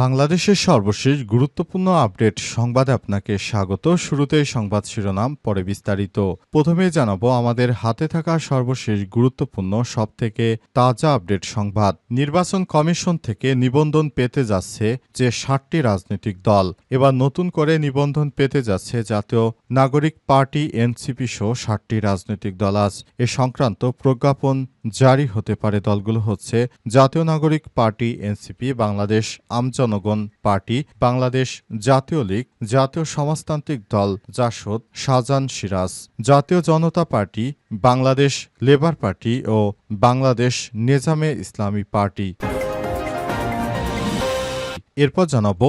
বাংলাদেশের সর্বশেষ গুরুত্বপূর্ণ আপডেট সংবাদে আপনাকে স্বাগত। শুরুতেই সংবাদ শিরোনাম, পরে বিস্তারিত। প্রথমে জানাব আমাদের হাতে থাকা সর্বশেষ গুরুত্বপূর্ণ, সবথেকে তাজা আপডেট সংবাদ। নির্বাচন কমিশন থেকে নিবন্ধন পেতে যাচ্ছে যে ষাটটি রাজনৈতিক দল। এবার নতুন করে নিবন্ধন পেতে যাচ্ছে জাতীয় নাগরিক পার্টি, এনসিপি সহ ষাটটি রাজনৈতিক দল। আজ এ সংক্রান্ত প্রজ্ঞাপন জারি হতে পারে দলগুলো হচ্ছে Jatiya Nagorik party, NCP, Bangladesh Amjanagan party, Bangladesh Jatiya league, Jatiya Samajtantrik Dal, Jasad Shahjahan Siraj, Jatiya Janata party, Bangladesh labour party ও বাংলাদেশ নিজামে ইসলামী পার্টি। এরপর জানাব,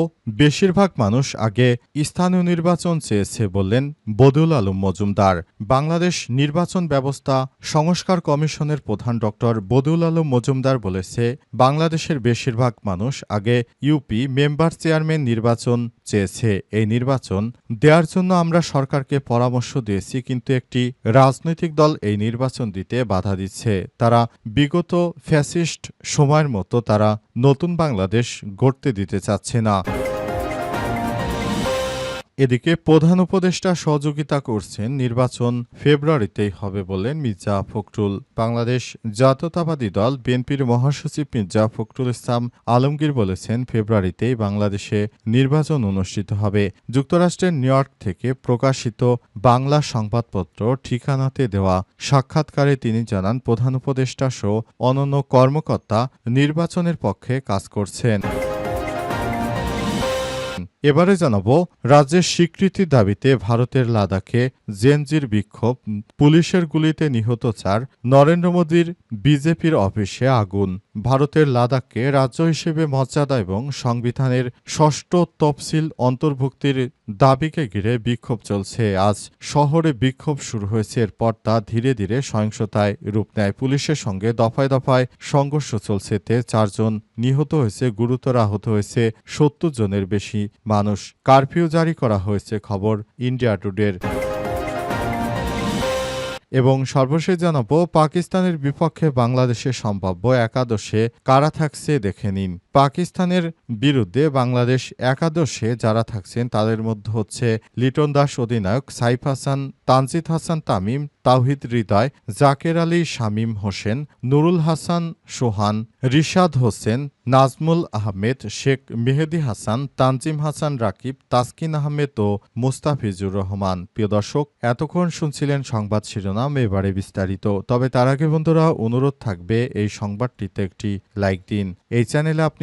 বেশিরভাগ মানুষ আগে স্থানীয় নির্বাচন চেয়েছে বললেন বদুল আলম মজুমদার। বাংলাদেশ নির্বাচন ব্যবস্থা সংস্কার কমিশনের প্রধান ডক্টর বদুল আলম মজুমদার বলেছে, বাংলাদেশের বেশিরভাগ মানুষ আগে ইউপি মেম্বার চেয়ারম্যান নির্বাচন চেয়েছে। এই নির্বাচন দেওয়ার জন্য আমরা সরকারকে পরামর্শ দিয়েছি, কিন্তু একটি রাজনৈতিক দল এই নির্বাচন দিতে বাধা দিচ্ছে। তারা বিগত ফ্যাসিস্ট সময়ের মতো তারা নতুন বাংলাদেশ গড়তে দিতে চাচ্ছে না। এদিকে প্রধান উপদেষ্টা সহযোগিতা করছেন, নির্বাচন ফেব্রুয়ারিতেই হবে বলেন মির্জা ফখরুল। বাংলাদেশ জাতীয়তাবাদী দল বিএনপির মহাসচিব মির্জা ফখরুল ইসলাম আলমগীর বলেছেন, ফেব্রুয়ারিতেই বাংলাদেশে নির্বাচন অনুষ্ঠিত হবে। যুক্তরাষ্ট্রের নিউ ইয়র্ক থেকে প্রকাশিত বাংলা সংবাদপত্র ঠিকানাতে দেওয়া সাক্ষাৎকারে তিনি জানান, প্রধান উপদেষ্টা সহ অনন্য কর্মকর্তা নির্বাচনের পক্ষে কাজ করছেন। এবারে জানাব, রাজ্যের স্বীকৃতির দাবিতে ভারতের লাদাখে জেনজির বিক্ষোভ, পুলিশের গুলিতে নিহত চার, নরেন্দ্র মোদীর বিজেপির অফিসে আগুন। ভারতের লাদাখকে রাজ্য হিসেবে মর্যাদা এবং সংবিধানের ষষ্ঠ তফসিল অন্তর্ভুক্তির দাবিকে ঘিরে বিক্ষোভ চলছে। আজ শহরে বিক্ষোভ শুরু হয়েছে। এরপর তা ধীরে ধীরে সহিংসতায় রূপ নেয়। পুলিশের সঙ্গে দফায় দফায় সংঘর্ষ চলছে। তে চারজন নিহত হয়েছে, গুরুতর আহত হয়েছে, সত্তর জনের বেশি মানুষ। কারফিউ জারি করা হয়েছে খবর ইন্ডিয়া টুডের। এবং সর্বশেষ জানাব, পাকিস্তানের বিপক্ষে বাংলাদেশের সম্ভাব্য একাদশে কারা থাকছে দেখে নিন। পাকিস্তানের বিরুদ্ধে বাংলাদেশ একাদশে যারা থাকছেন, তাদের মধ্যে হচ্ছে লিটন দাস অধিনায়ক, সাইফ হাসান, তানজিদ হাসান তামিম, তাওহিদ হৃদয়, জাকের আলী শামীম হোসেন, নুরুল হাসান সোহান, রিশাদ হোসেন, নাজমুল আহমেদ, শেখ মেহেদি হাসান, তানজিম হাসান রাকিব, তাসকিন আহমেদ ও মুস্তাফিজুর রহমান। প্রিয় দর্শক, এতক্ষণ শুনছিলেন সংবাদ শিরোনাম, এবারে বিস্তারিত। তবে তার আগে বন্ধুরা, অনুরোধ থাকবে এই সংবাদটিতে একটি লাইক দিন। এই চ্যানেলে আপনি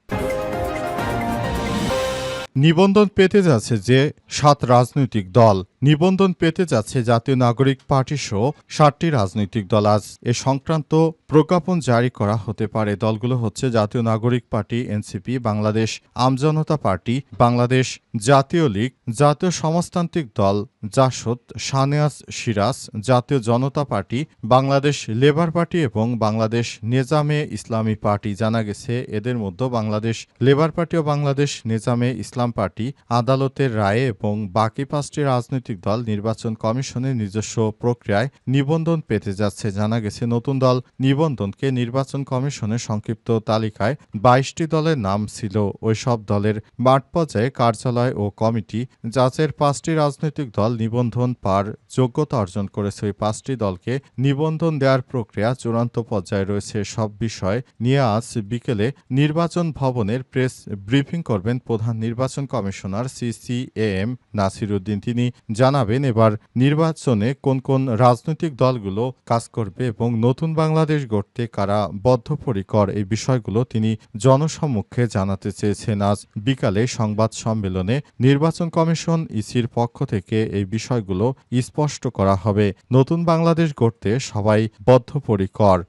নিবন্ধন পেতে যাচ্ছে যে সাত রাজনৈতিক দল। নিবন্ধন পেতে যাচ্ছে জাতীয় নাগরিক পার্টি সহ ষাটটি রাজনৈতিক দল। আজ এ সংক্রান্ত প্রজ্ঞাপন জারি করা হতে পারে। দলগুলো হচ্ছে জাতীয় নাগরিক পার্টি, এনসিপি, বাংলাদেশ আমজনতা পার্টি, বাংলাদেশ জাতীয় লীগ, জাতীয় সমাজতান্ত্রিক দল, JASAD সানেয়াস Siraj, Jatiya Janata party, Bangladesh labour party এবং বাংলাদেশ নেজামে ইসলামী পার্টি। জানা গেছে, এদের মধ্যে বাংলাদেশ লেবার পার্টি ও বাংলাদেশ নেজামে ইসলাম পার্টি আদালতের রায়ে এবং বাকি পাঁচটি রাজনৈতিক দল নির্বাচন কমিশনের নিজস্ব প্রক্রিয়ায় নিবন্ধন পেতে যাচ্ছে। জানা গেছে, নতুন দল নিবন্ধনকে নির্বাচন কমিশনের সংক্ষিপ্ত তালিকায় বাইশটি দলের নাম ছিল। ওই সব দলের মাঠ পর্যায়ে কার্যালয় ও কমিটি যাচের পাঁচটি রাজনৈতিক দল নিবন্ধন পার যোগ্যতা অর্জন করেছে। ওই পাঁচটি দলকে নিবন্ধন দেওয়ার প্রক্রিয়া চূড়ান্ত পর্যায়ে রয়েছে। সব বিষয় নিয়ে আজ বিকেলে নির্বাচন ভবনের প্রেস ব্রিফিং করবেন প্রধান নির্বাচন কমিশনার সিসিএএম নাসিরুদ্দিন, তিনি জানাবেন এবার নির্বাচনে কোন কোন রাজনৈতিক দলগুলো কাজ করবে এবং নতুন বাংলাদেশ গড়তে কারা বদ্ধপরিকর এই বিষয়গুলো তিনি জনসম্মুখে জানাতে চেয়েছেন। আজ বিকালে সংবাদ সম্মেলনে নির্বাচন কমিশন ইসির পক্ষ থেকে এই বিষয়গুলো স্পষ্ট করা হবে। নতুন বাংলাদেশ গড়তে সবাই বদ্ধপরিকর।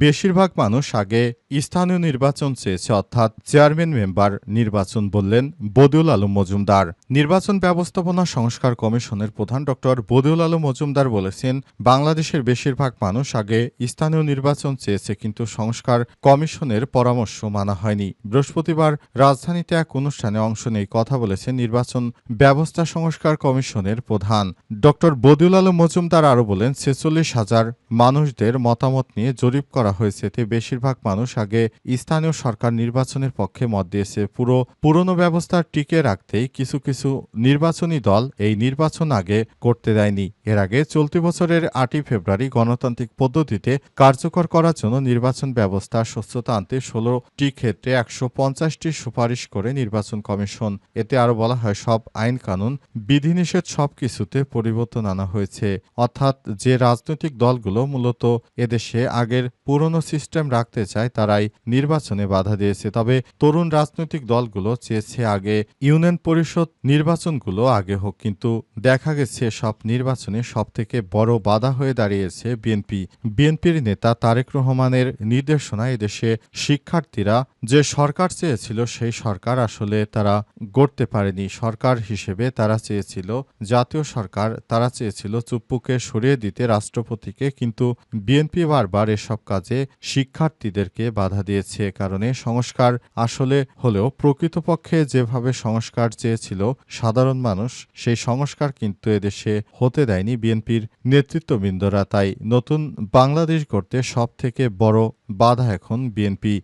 বেশিরভাগ মানুষ আগে স্থানীয় নির্বাচন চেয়েছে, অর্থাৎ চেয়ারম্যান মেম্বার নির্বাচন বললেন বদিউল আলম মজুমদার। নির্বাচন ব্যবস্থাপনা সংস্কার কমিশনের প্রধান ডক্টর বদিউল আলম মজুমদার বলেছেন, বাংলাদেশের বেশিরভাগ মানুষ আগে স্থানীয় নির্বাচন চেয়েছে, কিন্তু সংস্কার কমিশনের পরামর্শ মানা হয়নি। বৃহস্পতিবার রাজধানীতে এক অনুষ্ঠানে অংশ নেই কথা বলেছেন নির্বাচন ব্যবস্থা সংস্কার কমিশনের প্রধান। ডক্টর বদিউল আলম মজুমদার আরও বলেন, ছেচল্লিশ হাজার মানুষদের মতামত নিয়ে জরিপ করা হয়েছে। এতে বেশিরভাগ মানুষ আগে স্থানীয় সরকার নির্বাচনের পক্ষে মত দিয়েছে। পুরো, পুরনো ব্যবস্থা টিকে রাখতেই কিছু কিছু নির্বাচনী দল এই নির্বাচন আগে করতে দেয়নি। এর আগে চলতি বছরের আটই ফেব্রুয়ারি গণতান্ত্রিক পদ্ধতিতে কার্যকর করার জন্য নির্বাচন ব্যবস্থা স্বচ্ছতা আনতে ষোলোটি ক্ষেত্রে একশো পঞ্চাশটি সুপারিশ করে নির্বাচন কমিশন। এতে আরও বলা হয়, সব আইন কানুন, বিধিনিষেধ সব কিছুতে পরিবর্তন আনা হয়েছে। অর্থাৎ যে রাজনৈতিক দলগুলো মূলত এদেশে আগের পুরনো সিস্টেম রাখতে চায়, তারাই নির্বাচনে বাধা দিয়েছে। তবে তরুণ রাজনৈতিক দলগুলো চেয়েছে আগে ইউনিয়ন পরিষদ নির্বাচনগুলো আগে হোক, কিন্তু দেখা গেছে সব নির্বাচনে সবথেকে বড় বাধা হয়ে দাঁড়িয়েছে বিএনপি। বিএনপির নেতা তারেক রহমানের নির্দেশনায় এদেশে শিক্ষার্থীরা যে সরকার চেয়েছিল, সেই সরকার আসলে তারা গড়তে পারেনি। সরকার হিসেবে তারা চেয়েছিল জাতীয় সরকার, তারা চেয়েছিল চুপ্পুকে সরিয়ে দিতে রাষ্ট্রপতিকে, কিন্তু বিএনপি বারবার এসব কাজে শিক্ষার্থীদেরকে বাধা দিয়েছে কারণে সংস্কার আসলে হলেও প্রকৃতপক্ষে যেভাবে সংস্কার চেয়েছিল সাধারণ মানুষ, সেই সংস্কার কিন্তু এদেশে হতে দেয়নি বিএনপির নেতৃত্ববৃন্দরা। তাই নতুন বাংলাদেশ গড়তে সব থেকে বড় বাধা এখন বিএনপি।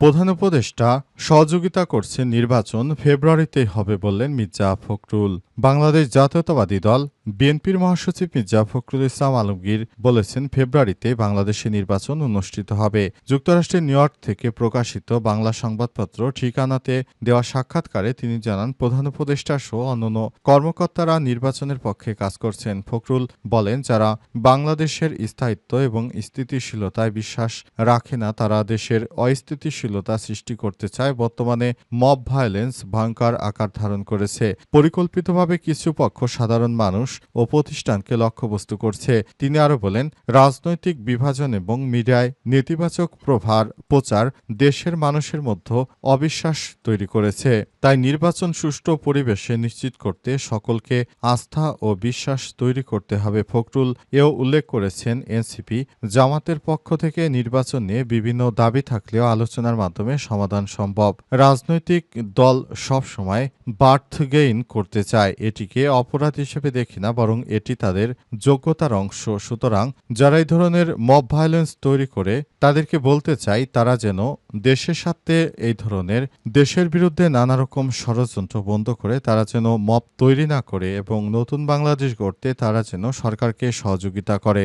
প্রধান উপদেষ্টা সহযোগিতা করছে নির্বাচন ফেব্রুয়ারিতেই হবে বললেন মির্জা ফখরুল। বাংলাদেশ জাতীয়তাবাদী দল, বিএনপির মহাসচিব মির্জা ফখরুল ইসলাম আলমগীর বলেছেন ফেব্রুয়ারিতে বাংলাদেশে নির্বাচন অনুষ্ঠিত হবে। যুক্তরাষ্ট্রের নিউ ইয়র্ক থেকে প্রকাশিত বাংলা সংবাদপত্র ঠিকানাতে দেওয়া সাক্ষাৎকারে তিনি জানান, প্রধান উপদেষ্টা সহ অন্যান্য কর্মকর্তারা নির্বাচনের পক্ষে কাজ করছেন। ফখরুল বলেন, যারা বাংলাদেশের স্থায়িত্ব এবং স্থিতিশীলতায় বিশ্বাস রাখে না, তারা দেশের অস্থিতিশীলতা সৃষ্টি করতে চায়। বর্তমানে মব ভায়োলেন্স ভয়ঙ্কর আকার ধারণ করেছে। পরিকল্পিতভাবে কিছু পক্ষ সাধারণ মানুষ ও প্রতিষ্ঠানকে লক্ষ্যবস্তু করছে। তিনি আরও বলেন, রাজনৈতিক বিভাজন এবং মিডিয়ায় নেতিবাচক প্রভার প্রচার দেশের মানুষের মধ্যে অবিশ্বাস তৈরি করেছে। তাই নির্বাচন সুষ্ঠু পরিবেশে নিশ্চিত করতে সকলকে আস্থা ও বিশ্বাস তৈরি করতে হবে। ফখরুল এও উল্লেখ করেছেন, এনসিপি জামাতের পক্ষ থেকে নির্বাচন নিয়ে বিভিন্ন দাবি থাকলেও আলোচনার মাধ্যমে সমাধান সম্ভব রাজনৈতিক দল সবসময় বার্থ গেইন করতে চায়। এটিকে অপরাধ হিসেবে দেখি না, বরং এটি তাদের যোগ্যতার অংশ। সুতরাং যারা এই ধরনের মব ভায়োলেন্স তৈরি করে, তাদেরকে বলতে চাই তারা যেন দেশের সাথে এই ধরনের দেশের বিরুদ্ধে নানা রকম ষড়যন্ত্র বন্ধ করে, তারা যেন মব তৈরি না করে এবং নতুন বাংলাদেশ গড়তে তারা যেন সরকারকে সহযোগিতা করে।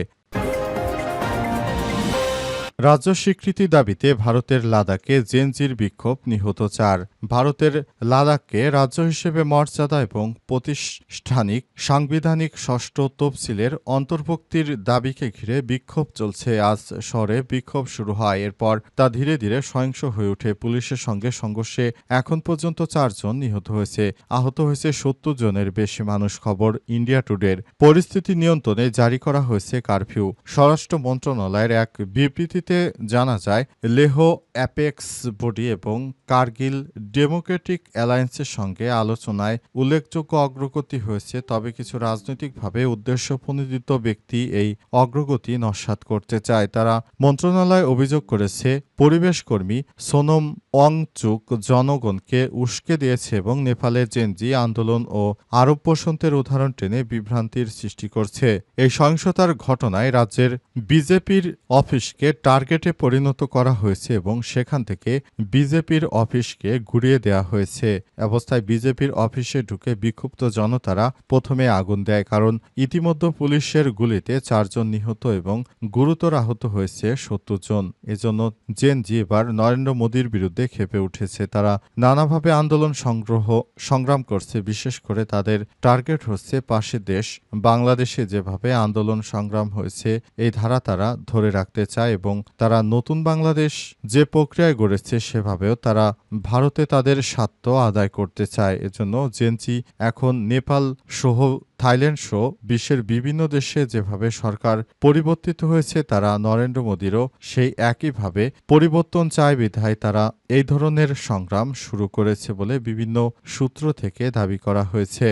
রাজ্য স্বীকৃতি দাবিতে ভারতের লাদাখে জেনজির বিক্ষোভ নিহত চার। ভারতের লাদাখকে রাজ্য হিসেবে মর্যাদা এবং প্রতিষ্ঠানিক, সাংবিধানিক ষষ্ঠ তফসিলের অন্তর্ভুক্তির দাবিকে ঘিরে বিক্ষোভ চলছে। আজ শহরে বিক্ষোভ শুরু হয়, এরপর তা ধীরে ধীরে সহিংস হয়ে ওঠে। পুলিশের সঙ্গে সংঘর্ষে এখন পর্যন্ত চারজন নিহত হয়েছে। আহত হয়েছে সত্তর জনের। বেশি মানুষ খবর ইন্ডিয়া টুডের। পরিস্থিতি নিয়ন্ত্রণে জারি করা হয়েছে কারফিউ। স্বরাষ্ট্র মন্ত্রণালয়ের এক বিবৃতিতে জানা যায়, লেহ অ্যাপেক্স বডি এবং কার্গিল ডেমোক্রেটিক অ্যালায়েন্সের সঙ্গে আলোচনায় উল্লেখযোগ্য অগ্রগতি হয়েছে, তবে কিছু রাজনৈতিকভাবে উদ্দেশ্যপ্রণোদিত ব্যক্তি এই অগ্রগতি নস্বাত করতে চায়। তারা মন্ত্রণালয় অভিযোগ করেছে পরিবেশ কর্মী সোনম অংচুক জনগণকে উস্কে দিয়েছে এবং নেপালের জেনজি আন্দোলন ও আরব বসন্তের উদাহরণ টেনে বিভ্রান্তির সৃষ্টি করছে। এই সহিংসতার ঘটনায় রাজ্যের বিজেপির অফিসকে টার্গেটে পরিণত করা হয়েছে এবং সেখান থেকে বিজেপির অফিসকে ঘুরিয়ে দেওয়া হয়েছে। অবস্থায় বিজেপির অফিসে ঢুকে বিক্ষুব্ধ জনতারা প্রথমে আগুন দেয় কারণ ইতিমধ্যে পুলিশের গুলিতে চারজন নিহত এবং গুরুতর আহত হয়েছে সত্তর জন। এজন্য জেনজি এবার নরেন্দ্র মোদীর বিরুদ্ধে খেপে উঠেছে। তারা নানাভাবে আন্দোলন সংগ্রহ, সংগ্রাম করছে। বিশেষ করে তাদের টার্গেট হচ্ছে পাশের দেশ, বাংলাদেশে যেভাবে আন্দোলন সংগ্রাম হয়েছে, এই ধারা তারা ধরে রাখতে চায় এবং তারা নতুন বাংলাদেশ যে প্রক্রিয়ায় গড়েছে সেভাবেও তারা ভারতে তাদের স্বার্থ আদায় করতে চায়। এজন্য জেনজি এখন নেপাল সহ থাইল্যান্ড সহ বিশ্বের বিভিন্ন দেশে যেভাবে সরকার পরিবর্তিত হয়েছে, তারা নরেন্দ্র মোদীরও সেই একইভাবে পরিবর্তন চায় বিধায় তারা এই ধরনের সংগ্রাম শুরু করেছে বলে বিভিন্ন সূত্র থেকে দাবি করা হয়েছে।